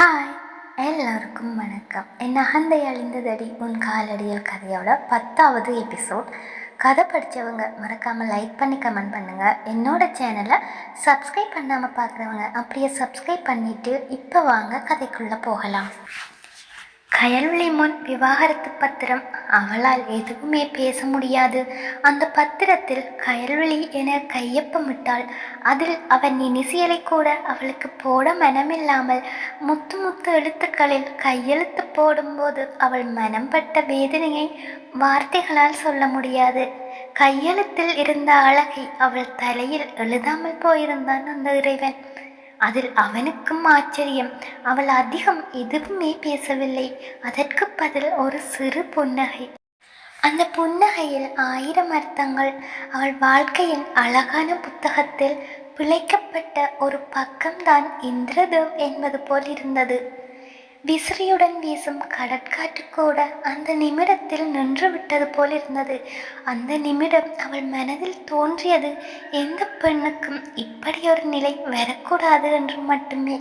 Hi எல்லாருக்கும் வணக்கம். என் அகந்தை அழிந்ததடி உன் காலடியில் கதையோட பத்தாவது எபிசோட் கதை படித்தவங்க மறக்காமல் லைக் பண்ணி கமெண்ட் பண்ணுங்கள் என்னோட சேனலை சப்ஸ்கிரைப் பண்ணாமல் பார்க்குறவங்க அப்படியே சப்ஸ்கிரைப் பண்ணிவிட்டு இப்போ வாங்க கதைக்குள்ளே போகலாம். கயல்விழி முன் விவாகரத்து பத்திரம். அவளால் எதுவுமே பேச முடியாது. அந்த பத்திரத்தில் கயல்விழி என கையொப்பமிட்டாள். அதில் அவன் இனிசியலை கூட அவளுக்கு போட மனமில்லாமல் முத்து முத்து எழுத்துக்களில் கையெழுத்து போடும்போது அவள் மனம் பட்ட வேதனையை வார்த்தைகளால் சொல்ல முடியாது. கையெழுத்தில் இருந்த அழகை அவள் தலையில் எழுதாமல் போயிருந்தான் அந்த இறைவன். அதில் அவனுக்கும் ஆச்சரியம். அவள் அதிகம் எதுவுமே பேசவில்லை. அதற்கு பதில் ஒரு சிறு புன்னகை. அந்த புன்னகையில் ஆயிரம் அர்த்தங்கள். அவள் வாழ்க்கையின் அழகான புத்தகத்தில் பிழைக்கப்பட்ட ஒரு பக்கம்தான் இந்திரதேவ் என்பது போல் இருந்தது. விசிறியுடன் வீசும் கடற்காற்று கூட அந்த நிமிடத்தில் நின்று விட்டது போல் இருந்தது அந்த நிமிடம் அவள் மனதில் தோன்றியது எந்த பெண்ணுக்கும் இப்படி ஒரு நிலை வரக்கூடாது என்று மட்டுமே.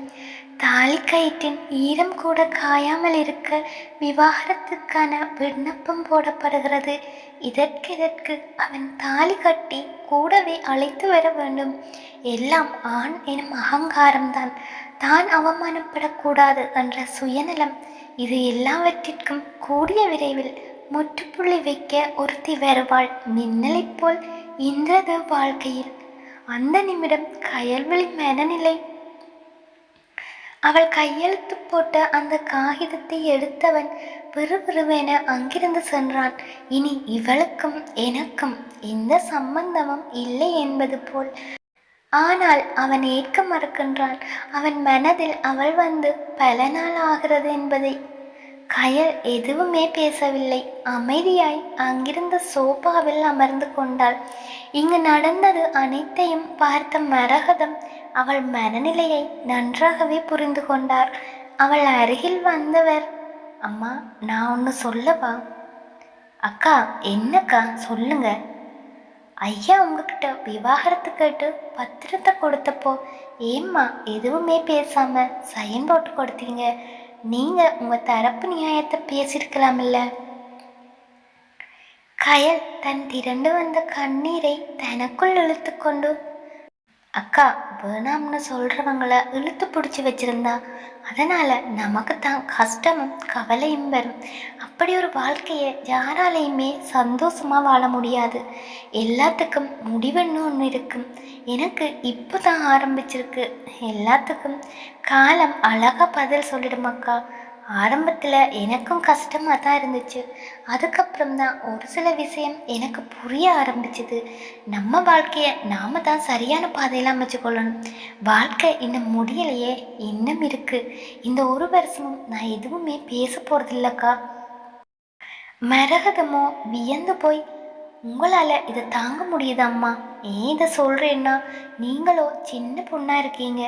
தாலி கயிற்றின் ஈரம் கூட காயாமல் இருக்க விவாகரத்துக்கான விண்ணப்பம் போடப்படுகிறது. இதற்கு அவன் தாலி கட்டி கூடவே அழைத்து வர வேண்டும். எல்லாம் ஆண் எனும் அகங்காரம்தான். தான் அவமானப்படக்கூடாது என்ற சுயநலம் இது எல்லாவற்றிற்கும் கூடிய விரைவில் முற்றுப்புள்ளி வைக்க ஒருத்தி வருவாள் மின்னலைப் போல் இந்திரத வாழ்க்கையில். அந்த நிமிடம் கயல்வெளி மனநிலை. அவள் கையெழுத்து போட்ட அந்த காகிதத்தை எடுத்தவன் விறுவிறுவென அங்கிருந்து சென்றான். இனி இவளுக்கும் எனக்கும் எந்த சம்பந்தமும் இல்லை என்பது போல் ஆனால் அவன் ஏற்க மறுக்கின்றான் அவன் மனதில் அவள் வந்து பல நாள் ஆகிறது என்பதை. கயல் எதுவுமே பேசவில்லை. அமைதியாய் அங்கிருந்த சோபாவில் அமர்ந்து கொண்டாள். இங்கு நடந்தது அனைத்தையும் பார்த்த மரகதம் அவள் மனநிலையை நன்றாகவே புரிந்து கொண்டார். அவள் அருகில் வந்தவர். அம்மா நான் ஒன்று சொல்லவா? அக்கா என்னக்கா? சொல்லுங்க. ஐயா உங்ககிட்ட விவாகரத்து கேட்டு பத்திரத்தை கொடுத்தப்போ ஏம்மா எதுவுமே பேசாம சைன் போட்டு கொடுத்தீங்க. நீங்க உங்க தரப்பு நியாயத்தை பேசியிருக்கலாம்ல? கயல் தன் திரண்டு வந்த கண்ணீரை தனக்குள் இழுத்துக்கொண்டு அக்கா வேணாம்னு சொல்கிறவங்கள இழுத்து பிடிச்சி வச்சிருந்தா அதனால் நமக்கு தான் கஷ்டமும் கவலையும் வரும். அப்படி ஒரு வாழ்க்கையை யாராலையுமே சந்தோஷமாக வாழ முடியாது. எல்லாத்துக்கும் முடிவுன்னு ஒன்று இருக்கும். எனக்கு இப்போ தான் ஆரம்பிச்சிருக்கு. எல்லாத்துக்கும் காலம் அழகா பதில் சொல்லிடுமாக்கா ஆரம்பத்தில் எனக்கும் கஷ்டமாக தான் இருந்துச்சு. அதுக்கப்புறம் தான் ஒரு சில விஷயம் எனக்கு புரிய ஆரம்பிச்சுது. நம்ம வாழ்க்கையை நாம தான் சரியான பாதையில் அமைச்சுக்கொள்ளணும். வாழ்க்கை இன்னும் முடியலையே இன்னும் இருக்குது இந்த ஒரு வருஷமும் நான் எதுவுமே பேச போகிறதில்லக்கா மரகதமோ வியந்து போய் உங்களால் இதை தாங்க முடியுதாம்மா ஏன் இதை சொல்கிறேன்னா நீங்களோ சின்ன பொண்ணாக இருக்கீங்க.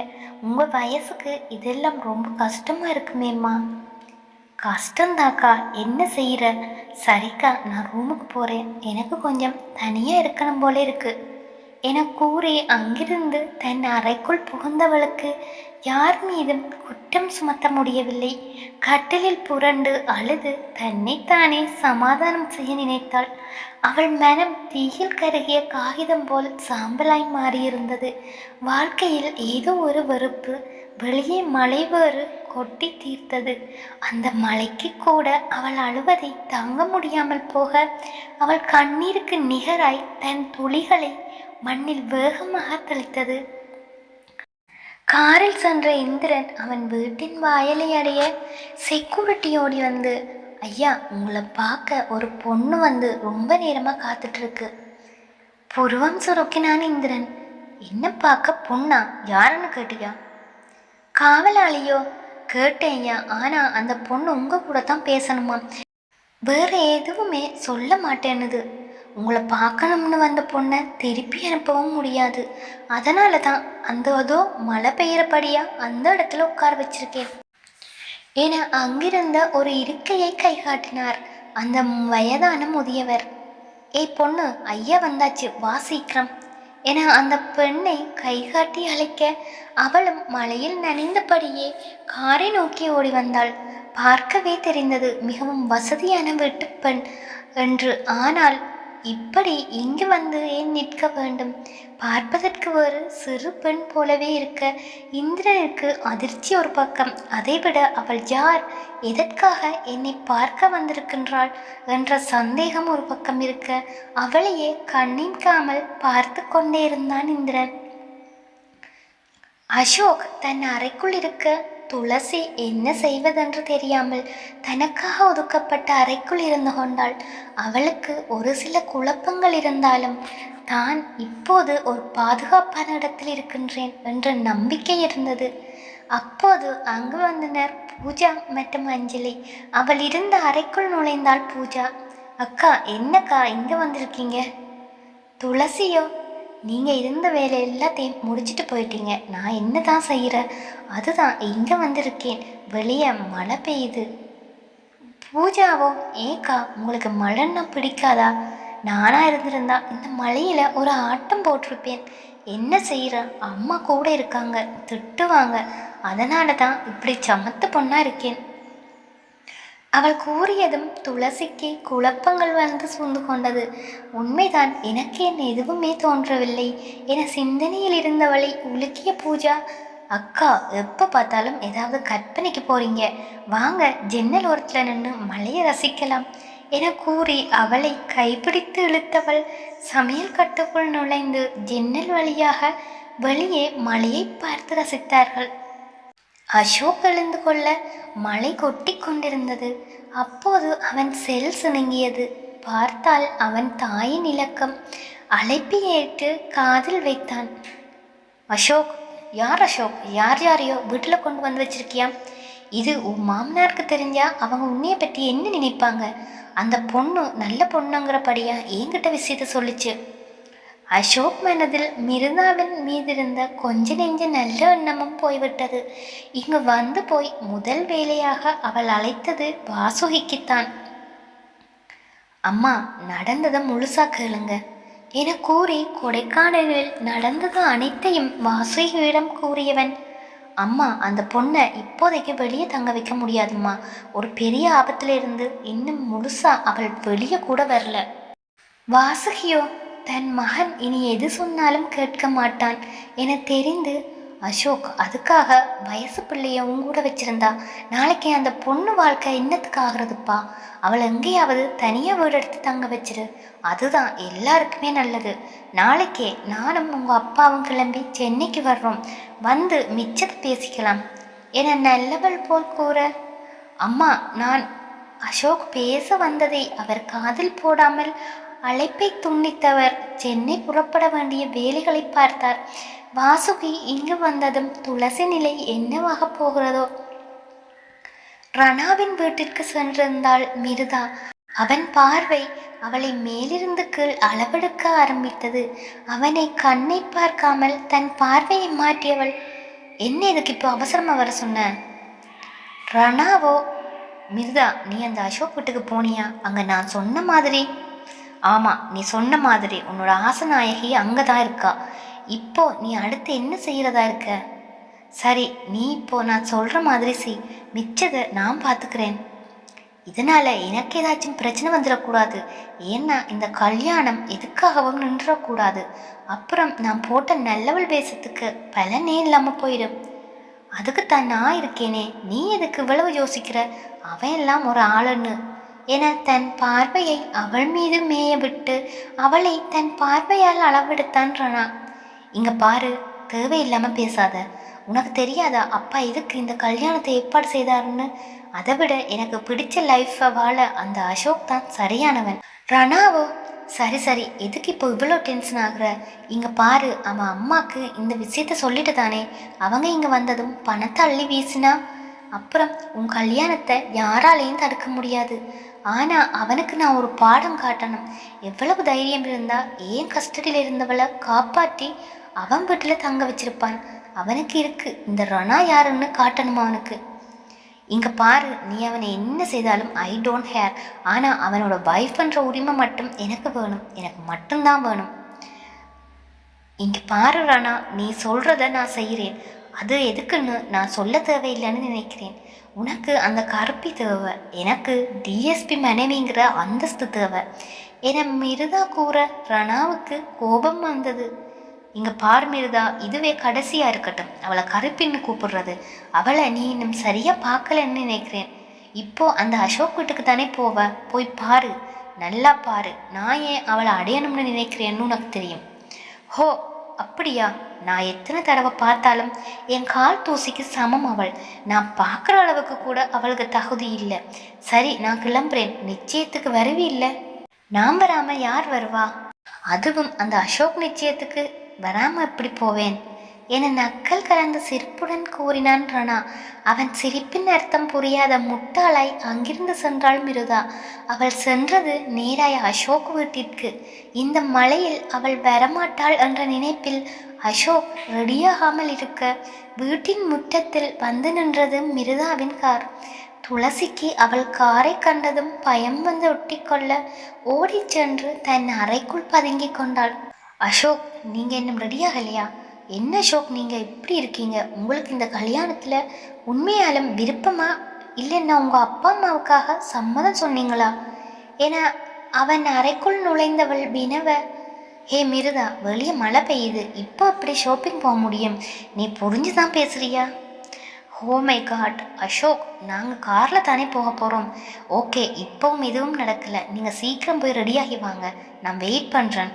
உங்கள் வயசுக்கு இதெல்லாம் ரொம்ப கஷ்டமாக இருக்குமேம்மா கஷ்டந்தாக்கா என்ன செய்கிற சரிக்கா நான் ரூமுக்கு போகிறேன் எனக்கு கொஞ்சம் தனியாக இருக்கணும் போல இருக்கு. என கூறி அங்கிருந்து தன் அறைக்குள் புகுந்தவளுக்கு யார் மீதும் குற்றம் சுமத்த முடியவில்லை. கட்டிலில் புரண்டு அழுது தன்னைத்தானே சமாதானம் செய்ய நினைத்தாள். அவள் மனம் தீயில் கருகிய காகிதம் போல் சாம்பலாய் மாறியிருந்தது. வாழ்க்கையில் ஏதோ ஒரு வெறுப்பு வெளியே மலைவேறு கொட்டி தீர்த்தது. அந்த மலைக்கு கூட அவள் அழுவதை தாங்க முடியாமல் போக அவள் கண்ணீருக்கு நிகராய் தன் துளிகளை மண்ணில் வேகமாக தெளித்தது. காரில் சென்ற இந்திரன் அவன் வீட்டின் வாயலை அடைய செக்யூரிட்டி ஓடி வந்து ஐயா உங்களை பார்க்க ஒரு பொண்ணு வந்து ரொம்ப நேரமாக காத்துட்டு இருக்கு புருவம் சுருக்கினான் இந்திரன். என்ன பார்க்க பொண்ணா? யாருன்னு கேட்டியா? காவலாளியோ? கேட்டேயா. ஆனா அந்த பொண்ணு உங்க கூட தான் பேசணுமா? வேற எதுவுமே சொல்ல மாட்டேன்னுது. உங்களை பார்க்கணும்னு வந்த பொண்ணை திருப்பி அனுப்பவும் முடியாது. அதனால தான் அந்த அதோ மழை பெய்யறபடியா அந்த இடத்துல உட்கார வச்சிருக்கேன். என அங்கிருந்த ஒரு இருக்கையை கை காட்டினார் அந்த வயதான முதியவர். ஏய் பொண்ணு ஐயா வந்தாச்சு. வா சீக்கிரம். என அந்த பெண்ணை கைகாட்டி அழைக்க அவளும் மலையில் நனைந்தபடியே காரை நோக்கி ஓடி வந்தாள். பார்க்கவே தெரிந்தது மிகவும் வசதியான வீட்டுப்பெண் என்று. ஆனால் இப்படி இங்கு வந்து ஏன் நிற்க வேண்டும்? பார்ப்பதற்கு ஒரு சிறு பெண் போலவே இருக்க இந்திரனுக்கு அதிர்ச்சி ஒரு பக்கம். அதைவிட அவள் யார்? எதற்காக என்னை பார்க்க வந்திருக்கின்றாள் என்ற சந்தேகம் ஒரு பக்கம் இருக்க அவளையே கண்ணின்காமல் பார்த்து கொண்டே இருந்தான் இந்திரன். அசோக் தன் அறைக்குள் இருக்க துளசி என்ன செய்வதென்று தெரியாமல் தனக்காக ஒதுக்கப்பட்ட அறைக்குள் இருந்து கொண்டாள். அவளுக்கு ஒரு சில குழப்பங்கள் இருந்தாலும் தான் இப்போது ஒரு பாதுகாப்பான இடத்தில் இருக்கின்றேன் என்ற நம்பிக்கை இருந்தது. அப்போது அங்கு வந்தனர் பூஜா மற்றும் அஞ்சலி. அவள் இருந்த அறைக்குள் நுழைந்தாள் பூஜா. அக்கா என்னக்கா இங்கே வந்திருக்கீங்க? துளசியோ நீங்கள் இருந்த வேலை எல்லாத்தையும் முடிச்சுட்டு போயிட்டீங்க. நான் என்ன தான் செய்கிறேன் அதுதான் இங்கே வந்திருக்கேன். வெளியே மழை பெய்யுது. பூஜாவோ ஏக்கா உங்களுக்கு மழைன்னா பிடிக்காதா? நானாக இருந்திருந்தா இந்த மழையில் ஒரு ஆட்டம் போட்டிருப்பேன். என்ன செய்கிற அம்மா கூட இருக்காங்க திட்டுவாங்க. அதனால தான் இப்படி சமத்து பொண்ணாக இருக்கேன். அவள் கூறியதும் துளசிக்கு குழப்பங்கள் வந்து சூழ்ந்து கொண்டது. உண்மைதான் எனக்கு என் எதுவுமே தோன்றவில்லை. என சிந்தனையில் இருந்தவளை உலுக்கிய பூஜா அக்கா எப்போ பார்த்தாலும் ஏதாவது கற்பனைக்கு போறீங்க. வாங்க ஜன்னல் ஓரத்தில் நின்று மலையை ரசிக்கலாம் என கூறி அவளை கைப்பிடித்து இழுத்தவள் சமையல் கட்டுக்குள் நுழைந்து ஜன்னல் வழியாக வெளியே மலையை பார்த்து ரசித்தார்கள். அசோக் எழுந்து கொள்ள மழை கொட்டி கொண்டிருந்தது. அப்போது அவன் செல் சிணுங்கியது பார்த்தால் அவன் தாயின் இலக்கம். அழைப்பி ஏற்று காதில் வைத்தான். அசோக் யார் அசோக்? யார் யாரையோ வீட்டில் கொண்டு வந்து வச்சிருக்கியா? இது உன் மாமனாருக்கு தெரிஞ்சா அவங்க உன்னைய பற்றி என்ன நினைப்பாங்க? அந்த பொண்ணு நல்ல பொண்ணுங்கிறபடியா என்கிட்ட விஷயத்த சொல்லிச்சு. அசோக் மனதில் மிருதாவின் மீதிருந்த கொஞ்ச நெஞ்ச நல்ல எண்ணமும் போய்விட்டது இங்கு வந்து போய் முதல் வேலையாக அவள் அழைத்தது வாசுகிக்குத்தான் அம்மா நடந்ததை முழுசா கேளுங்க என கூறி கொடைக்கானலில் நடந்தது அனைத்தையும் வாசுகியிடம் கூறியவன் அம்மா அந்த பொண்ணை இப்போதைக்கு வெளியே தங்க வைக்க முடியாதும்மா ஒரு பெரிய ஆபத்துல இருந்து இன்னும் முழுசா அவள் வெளியே கூட வரல வாசுகியோ தன் மகன் இனி எது சொன்னாலும் கேட்க மாட்டான் என தெரிந்து அசோக் அதுக்காக வயசு பிள்ளைய உங்கூட வச்சிருந்தா நாளைக்கு அந்த பொண்ணு வாழ்க்கை என்னத்துக்கு ஆகுறதுப்பா? அவளை எங்கேயாவது தனியாக வீடு எடுத்து தங்க வச்சிரு. அதுதான் எல்லாருக்குமே நல்லது. நாளைக்கே நானும் உங்கள் அப்பாவும் கிளம்பி சென்னைக்கு வர்றோம். வந்து மிச்சத்தை பேசிக்கலாம் என நல்லவள் போல் கூற அம்மா நான் அசோக் பேச வந்ததை அவர் காதில் போடாமல் அழைப்பை துண்டித்தவர். சென்னை புறப்பட வேண்டிய வேலைகளை பார்த்தார். வாசுகி இங்கு வந்ததும் துளசி நிலை என்னவாக போகிறதோ? ரணாவின் வீட்டிற்கு சென்றிருந்தாள் மிருதா. அவன் பார்வை அவளை மேலிருந்து கீழ் அளவெடுக்க ஆரம்பித்தது. அவனை கண்ணை பார்க்காமல் தன் பார்வையை மாற்றியவள் என்ன இதுக்கு இப்போ அவசரமாக வர சொன்ன? ரணாவோ? மிருதா நீ அந்த அசோக் வீட்டுக்கு போனியா? அங்கே நான் சொன்ன மாதிரி ஆமாம் நீ சொன்ன மாதிரி உன்னோட ஆசநாயகி அங்கே தான் இருக்கா. இப்போ நீ அடுத்து என்ன செய்கிறதா இருக்க? சரி நீ இப்போ நான் சொல்கிற மாதிரி செய். மிச்சதை நான் பார்த்துக்கிறேன் இதனால் எனக்கு ஏதாச்சும் பிரச்சனை வந்துடக்கூடாது ஏன்னா இந்த கல்யாணம் எதுக்காகவும் நின்றக்கூடாது. அப்புறம் நான் போட்ட நல்லவள் வேஷத்துக்கு பலனே இல்லாமல் போயிடும். அதுக்குத்தான் நான் இருக்கேனே. நீ எதுக்கு இவ்வளவு யோசிக்கிற? அவன் எல்லாம் ஒரு ஆளுன்னு. என தன் பார்வையை அவள் மீது மேய விட்டு அவளை தன் பார்வையால் அளவெடுத்தான் ரணா. இங்க பாரு தேவையில்லாம பேசாத. உனக்கு தெரியாதா அப்பா எதுக்கு இந்த கல்யாணத்தை ஏற்பாடு செய்தாருன்னு? அதை விட எனக்கு பிடிச்ச லைஃப்பை வாழ அந்த அசோக் தான் சரியானவன். ரணாவோ சரி சரி. எதுக்கு இப்போ இவ்வளோ டென்ஷன் ஆகுற? இங்கே பாரு அவன் அம்மாவுக்கு இந்த விஷயத்த சொல்லிட்டு தானே. அவங்க இங்கே வந்ததும் பணத்தை அள்ளி வீசினா? அப்புறம் உன் கல்யாணத்தை யாராலையும் தடுக்க முடியாது. ஆனால் அவனுக்கு நான் ஒரு பாடம் காட்டணும். எவ்வளவு தைரியம் இருந்தால் ஏன் கஸ்டடியில் இருந்தவளை காப்பாற்றி அவன் வீட்டில் தங்க வச்சிருப்பான்? அவனுக்கு இருக்கு. இந்த ரணா யாருன்னு காட்டணும் அவனுக்கு? இங்கே பாரு நீ அவனை என்ன செய்தாலும் ஐ டோன்ட் ஹேர் ஆனால் அவனோட வைஃப்ன்ற உரிமை மட்டும் எனக்கு வேணும். எனக்கு மட்டும்தான் வேணும். இங்கே பாரு ராணா நீ சொல்கிறத நான் செய்கிறேன் அது எதுக்குன்னு நான் சொல்ல தேவையில்லைன்னு நினைக்கிறேன். உனக்கு அந்த கருப்பி தேவை எனக்கு டிஎஸ்பி மனைவிங்கிற அந்தஸ்து தேவை. என மிருதா கூற ரணாவுக்கு கோபம் வந்தது. இங்க பார் மிருதா இதுவே கடைசியா இருக்கட்டும். அவளை கருப்பின்னு கூப்பிடுறது. அவளை நீ இன்னும் சரியா பார்க்கலன்னு நினைக்கிறேன். இப்போ அந்த அசோக் வீட்டுக்கு தானே போவ? போய் பாரு. நல்லா பாரு. நான் ஏன் அவளை அடையணும்னு நினைக்கிறேன்னு உனக்கு தெரியும். ஹோ அப்படியா? நான் எத்தனை தடவை பார்த்தாலும் என் கால் தூசிக்கு சமம் அவள். நான் பார்க்குற அளவுக்கு கூட அவளுக்கு தகுதி இல்லை. சரி நான் கிளம்புறேன். நிச்சயத்துக்கு வரவே இல்லை. நான் வராமல் யார் வருவா? அதுவும் அந்த அசோக் நிச்சயத்துக்கு வராமல் எப்படி போவேன்? என நக்கல் கலந்த சிரிப்புடன் கூறினான் ரணா. அவன் சிரிப்பின் அர்த்தம் புரியாத முட்டாளாய் அங்கிருந்து சென்றாள் மிருதா. அவள் சென்றது நேராய அசோக் வீட்டிற்கு. இந்த மலையில் அவள் வரமாட்டாள் என்ற நினைப்பில் அசோக் ரெடியாகாமல் இருக்க வீட்டின் முற்றத்தில் வந்து நின்றது மிருதாவின் கார். துளசிக்கு அவள் காரை கண்டதும் பயம் வந்து ஒட்டிக்கொள்ள ஓடிச் சென்று தன் அறைக்குள் பதுங்கிக் கொண்டாள். அசோக் நீங்க இன்னும் ரெடியாகலையா என்ன ஷோக்? நீங்கள் இப்படி இருக்கீங்க. உங்களுக்கு இந்த கல்யாணத்தில் உண்மையாலும் விருப்பமா இல்லைன்னா உங்கள் அப்பா அம்மாவுக்காக சம்மதம் சொன்னீங்களா? ஏன்னா அவன் அறைக்குள் நுழைந்தவள் வினவ ஹே மிருதா வெளியே மழை பெய்யுது. இப்போ அப்படி ஷாப்பிங் போக முடியும். நீ புரிஞ்சு தான் பேசுறியா? ஹோ மை காட் அசோக் நாங்கள் காரில் தானே போக போகிறோம் ஓகே இப்போவும் எதுவும் நடக்கலை. நீங்கள் சீக்கிரம் போய் ரெடியாகி வாங்க. நான் வெயிட் பண்ணுறேன்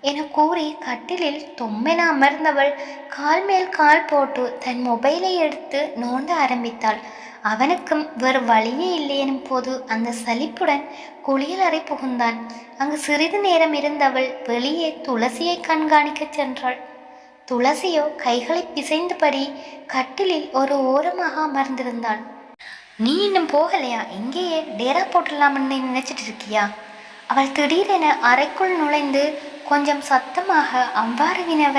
என கூறி கட்டிலில் தொம்மென அமர்ந்தவள் கால் மேல் கால் போட்டு தன் மொபைலை எடுத்து நோண்ட ஆரம்பித்தாள். அவனுக்கும் வேறு வழியே இல்லையெனும் போது அந்த சலிப்புடன் குளியலறை புகுந்தான். அங்கு சிறிது நேரம் இருந்தவள் வெளியே துளசியை கண்காணிக்கச் சென்றாள். துளசியோ கைகளை பிசைந்தபடி கட்டிலில் ஒரு ஓரமாக அமர்ந்திருந்தாள். நீ இன்னும் போகலையா? இங்கேயே டேரா போட்டுடலாம்னு நினைச்சிட்டு இருக்கியா? அவள் திடீரென அறைக்குள் நுழைந்து கொஞ்சம் சத்தமாக அவ்வாறு வினவ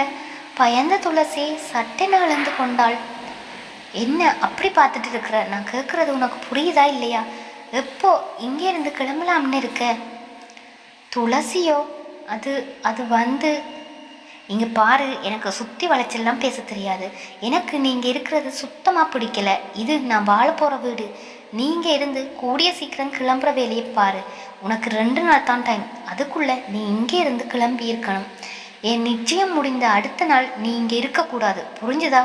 பயந்த துளசி சட்டென அளந்து கொண்டாள். என்ன அப்படி பார்த்துட்டு இருக்கிற? நான் கேட்குறது உனக்கு புரியுதா இல்லையா? எப்போ இங்கே இருந்து கிளம்பலாம்னு இருக்க? துளசியோ? அது அது வந்து இங்கே பாரு எனக்கு சுற்றி வளைச்செல்லாம் பேச தெரியாது. எனக்கு நீங்கள் இருக்கிறது சுத்தமாக பிடிக்கல. இது நான் வாழ போகிற வீடு. நீங்கள் இருந்து கூடிய சீக்கிரம் கிளம்புற வேலையை பாரு. உனக்கு ரெண்டு நாள் தான் டைம் அதுக்குள்ளே நீ இங்கே இருந்து கிளம்பி இருக்கணும். என் நிச்சயம் முடிந்த அடுத்த நாள் நீ இங்கே இருக்கக்கூடாது. புரிஞ்சுதா?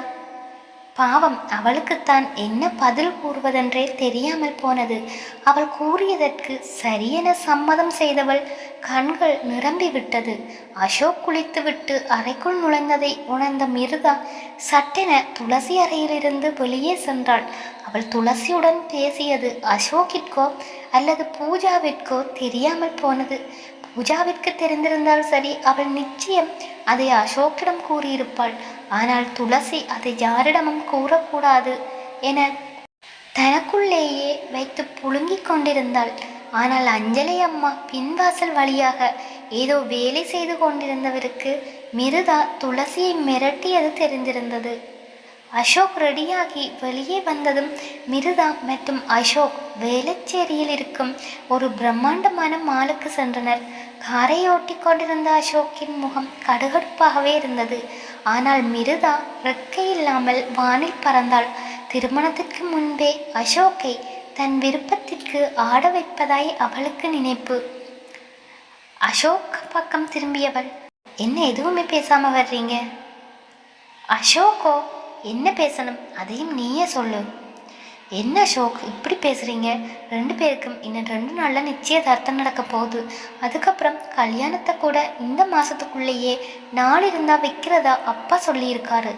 பாவம் அவளுக்குத்தான் என்ன பதில் கூறுவதென்றே தெரியாமல் போனது. அவள் கூறியதற்கு சரியென சம்மதம் செய்தவள் கண்கள் நிரம்பி விட்டது. அசோக் குளித்துவிட்டு அறைக்குள் நுழைந்ததை உணர்ந்த மிருதா சட்டென துளசி அறையிலிருந்து வெளியே சென்றாள். அவள் துளசியுடன் பேசியது அசோக்கிற்கோ அல்லது பூஜாவிற்கோ தெரியாமல் போனது. பூஜாவிற்கு தெரிந்திருந்தால் சரி அவள் நிச்சயம் அதை அசோக்கிடம் கூறியிருப்பாள். ஆனால் துளசி அதை யாரிடமும் கூறக்கூடாது என தனக்குள்ளேயே வைத்து புழுங்கிக் கொண்டிருந்தாள். ஆனால் அஞ்சலி அம்மா பின்வாசல் வழியாக ஏதோ வேலை செய்து கொண்டிருந்தவருக்கு மிருதா துளசியை மிரட்டியது தெரிந்திருந்தது. அசோக் ரெடியாகி வெளியே வந்ததும் மிருதா மற்றும் அசோக் வேளச்சேரியில் இருக்கும் ஒரு பிரம்மாண்டமான மாலுக்கு சென்றனர். காரை ஓட்டி கொண்டிருந்த அசோக்கின் முகம் கடுகடுப்பாகவே இருந்தது. ஆனால் மிருதா ரெக்கை இல்லாமல் வானில் பறந்தாள். திருமணத்திற்கு முன்பே அசோக்கை தன் விருப்பத்திற்கு ஆட வைப்பதாய் அவளுக்கு நினைப்பு. அசோக் பக்கம் திரும்பியவள் என்ன எதுவுமே பேசாம வர்றீங்க? அசோக்கோ என்ன பேசணும்? அதையும் நீயே சொல்லு. என்ன ஷோக் இப்படி பேசுறீங்க? ரெண்டு பேருக்கும் இன்னும் ரெண்டு நாள்ல நிச்சயதார்த்தம் நடக்க போகுது. அதுக்கப்புறம் கல்யாணத்தை கூட இந்த மாசத்துக்குள்ளேயே நாள் இருந்தா வைக்கிறதா அப்பா சொல்லியிருக்காரு.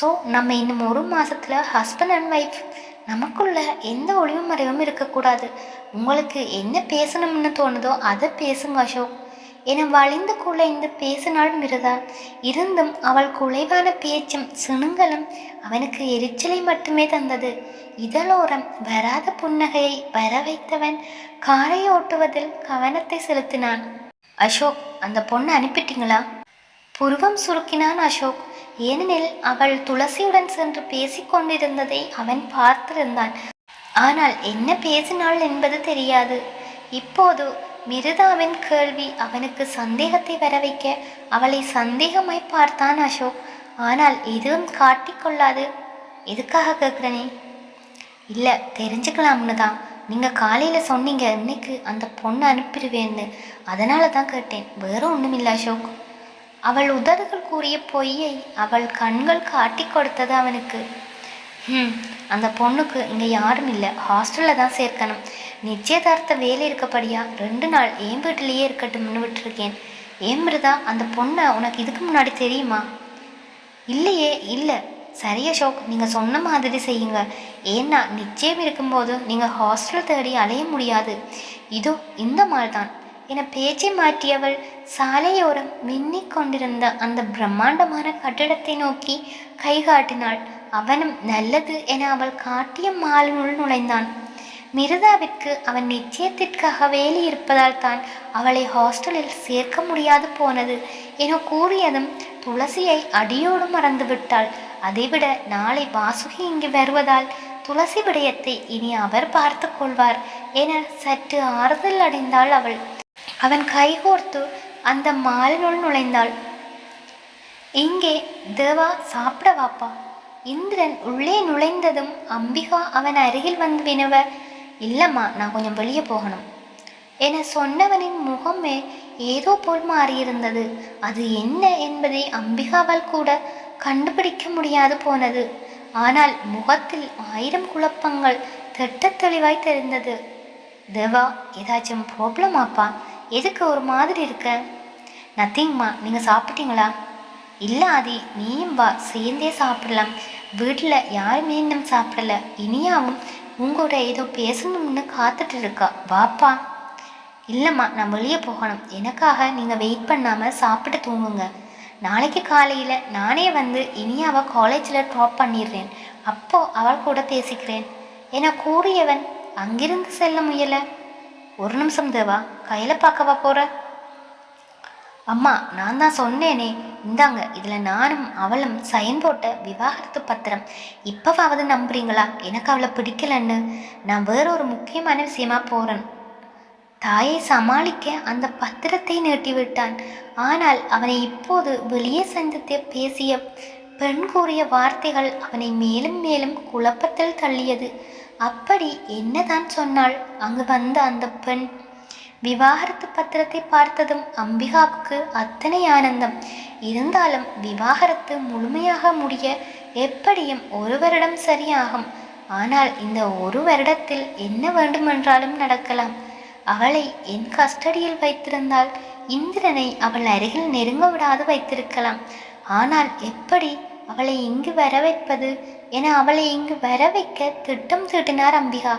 ஸோ நம்ம இன்னும் ஒரு மாசத்துல ஹஸ்பண்ட் அண்ட் ஒய்ஃப் நமக்குள்ள எந்த ஒளிவு மறைவும் இருக்கக்கூடாது. உங்களுக்கு என்ன பேசணும்னு தோணுதோ அதை பேசுங்க அசோக். என வளைந்து குலைந்து பேசினாள் மிருதா இருந்தும் அவள் குலைவான பேச்சும் சிணுங்கலும் அவனுக்கு எரிச்சலை மட்டுமே தந்தது. இதழோரம் வராத புன்னகையை வர வைத்தவன் காரை ஓட்டுவதில் கவனத்தை செலுத்தினான். அசோக் அந்த பொண்ணை அனுப்பிட்டீங்களா? புருவம் சுருக்கினான் அசோக். ஏனெனில் அவள் துளசியுடன் சென்று பேசிக் கொண்டிருந்ததை அவன் பார்த்திருந்தான். ஆனால் என்ன பேசினாள் என்பது தெரியாது. இப்போது மிருதாவின் கேள்வி அவனுக்கு சந்தேகத்தை வர வைக்க அவளை சந்தேகமாய் பார்த்தான் அசோக். ஆனால் எதுவும் காட்டிக்கொள்ளாது எதுக்காக கேட்குறனே? இல்லை தெரிஞ்சுக்கலாம்னு தான் நீங்கள் காலையில் சொன்னீங்க. இன்னைக்கு அந்த பொண்ணை அனுப்பிடுவேன்னு. அதனால தான் கேட்டேன். வேற ஒன்றும் இல்லை அசோக். அவள் உதடுகள் கூறிய பொய்யை அவள் கண்கள் காட்டி கொடுத்தது அவனுக்கு. ம் அந்த பொண்ணுக்கு இங்கே யாரும் இல்லை. ஹாஸ்டலில் தான் சேர்க்கணும். நிச்சயதார்த்த வேலை இருக்கப்படியா ரெண்டு நாள் என் வீட்டிலேயே இருக்கட்டும்னு விட்டுருக்கேன். ஏன் மிருதா? அந்த பொண்ணை உனக்கு இதுக்கு முன்னாடி தெரியுமா? இல்லையே இல்லை. சரி அசோக் நீங்கள் சொன்ன மாதிரி செய்யுங்க. ஏன்னா நிச்சயம் இருக்கும்போது நீங்கள் ஹாஸ்டல் தேடி அலைய முடியாது. இதோ இந்த மாதிரி தான் என பேச்சை மாற்றியவள் சாலையோரம் மின்னிக் கொண்டிருந்த அந்த பிரம்மாண்டமான கட்டிடத்தை நோக்கி கை காட்டினாள். அவனும் நல்லது என அவள் காட்டிய மாலினுள் நுழைந்தான். மிருதாவிற்கு அவன் நிச்சயத்திற்காக வேலி இருப்பதால் தான் அவளை ஹாஸ்டலில் சேர்க்க முடியாது போனது என கூறியதும் துளசியை அடியோடு மறந்து விட்டாள். அதைவிட நாளை வாசுகி இங்கு வருவதால் துளசி விடயத்தை இனி அவர் பார்த்து கொள்வார் என சற்று ஆறுதல் அடைந்தாள் அவள். அவன் கைகோர்த்து அந்த மாலினுள் நுழைந்தாள். இங்கே தேவா சாப்பிட வாப்பா. இந்திரன் உள்ளே நுழைந்ததும் அம்பிகா அவன் அருகில் வந்து வினவ இல்லைம்மா நான் கொஞ்சம் வெளியே போகணும். என சொன்னவனின் முகமே ஏதோ போல் மாறியிருந்தது. அது என்ன என்பதை அம்பிகாவால் கூட கண்டுபிடிக்க முடியாது போனது. ஆனால் முகத்தில் ஆயிரம் குழப்பங்கள் திட்ட தெளிவாய் தெரிந்தது. தேவா ஏதாச்சும் ப்ராப்ளமாப்பா எதுக்கு ஒரு மாதிரி இருக்க? நத்திங்மா நீங்கள் சாப்பிட்டீங்களா? இல்லை ஆதி நீயும் வா சேர்ந்தே சாப்பிடலாம். வீட்டில் யாருமே இன்னும் சாப்பிடல. இனியாவும் உங்களோட ஏதோ பேசணும்னு காத்துட்டு இருக்கா வாப்பா. இல்லைம்மா நான் வெளியே போகணும். எனக்காக நீங்கள் வெயிட் பண்ணாமல் சாப்பிட்டு தூங்குங்க. நாளைக்கு காலையில் நானே வந்து இனியாவை காலேஜில் ட்ராப் பண்ணிடுறேன். அப்போது அவள் கூட பேசிக்கிறேன். என கூறியவன்? அங்கிருந்து செல்ல முயல. ஒரு நிமிஷம் தேவா கையில் பார்க்கவா போகிற அம்மா நான் தான் சொன்னேனே. இந்தாங்க இதில் நானும் அவளும் சைன் போட்ட விவாகரத்து பத்திரம். இப்போவாவது நம்புறீங்களா? எனக்கு அவளை பிடிக்கலன்னு. நான் வேற ஒரு முக்கியமான விஷயமா போகிறேன் தாயை சமாளிக்க அந்த பத்திரத்தை நீட்டிவிட்டான். ஆனால் அவனை இப்போது வெளியே சந்தித்து பேசிய பெண் கூறிய வார்த்தைகள் அவனை மேலும் மேலும் குழப்பத்தில் தள்ளியது. அப்படி என்னதான் சொன்னாள்? அங்கு வந்த அந்த பெண் விவாகரத்து பத்திரத்தை பார்த்ததும் அம்பிகாவுக்கு அத்தனை ஆனந்தம். இருந்தாலும் விவாகரத்து முழுமையாக முடிய எப்படியும் ஒரு வருடம் சரியாகும். ஆனால் இந்த ஒரு வருடத்தில் என்ன வேண்டுமென்றாலும் நடக்கலாம். அவளை என் கஸ்டடியில் வைத்திருந்தால் இந்திரனை அவள் அருகில் நெருங்க விடாது வைத்திருக்கலாம். ஆனால் எப்படி அவளை இங்கு வர வைப்பது என அவளை இங்கு வர வைக்க திட்டம் தீட்டினார் அம்பிகா.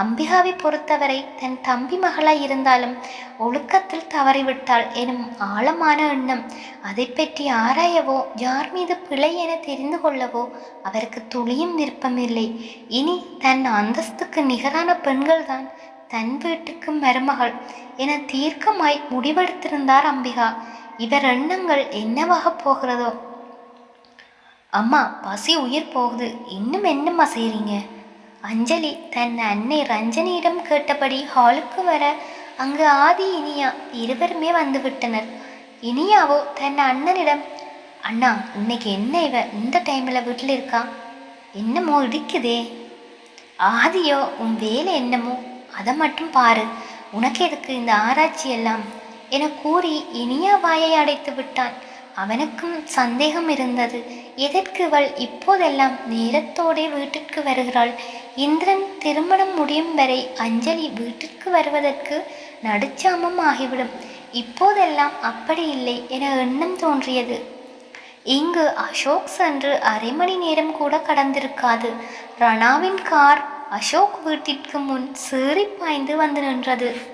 அம்பிகாவை பொறுத்தவரை தன் தம்பி மகளாய் இருந்தாலும் ஒழுக்கத்தில் தவறிவிட்டாள் எனும் ஆழமான எண்ணம் அதை பற்றி ஆராயவோ யார் மீது பிழை என தெரிந்து கொள்ளவோ அவருக்கு துளியும் விருப்பமில்லை இனி தன் அந்தஸ்துக்கு நிகரான பெண்கள்தான் தன் வீட்டுக்கு மருமகள் என தீர்க்கமாய் முடிவெடுத்திருந்தார் அம்பிகா. இவர் எண்ணங்கள் என்னவாக போகிறதோ? அம்மா பசி உயிர் போகுது. இன்னும் என்னம்மா செய்கிறீங்க அஞ்சலி தன் அன்னை ரஞ்சனியிடம் கேட்டபடி ஹாலுக்கு வர அங்கு ஆதி இனியா இருவருமே வந்து விட்டனர் இனியாவோ தன் அண்ணனிடம் அண்ணா இன்னைக்கு என்ன இவ? இந்த டைமில் வீட்டில் இருக்கா? என்னமோ இடிக்குதே. ஆதியோ உன் வேலை என்னமோ? அதை மட்டும் பாரு. உனக்கு எதுக்கு இந்த ஆராய்ச்சி எல்லாம்? என கூறி இனியா வாயை அடைத்து விட்டான். அவனுக்கும் சந்தேகம் இருந்தது. எதற்கு இவள் இப்போதெல்லாம் நேரத்தோடே வீட்டிற்கு வருகிறாள்? இந்திரன் திருமணம் முடியும் வரை அஞ்சலி வீட்டிற்கு வருவதற்கு நடுச்சாமம் ஆகிவிடும். இப்போதெல்லாம் அப்படி இல்லை என எண்ணம் தோன்றியது. இங்கு அசோக் சென்று அரை மணி நேரம் கூட கடந்திருக்காது. ரணாவின் கார் அசோக் வீட்டிற்கு முன் சீறி பாய்ந்து வந்து நின்றது.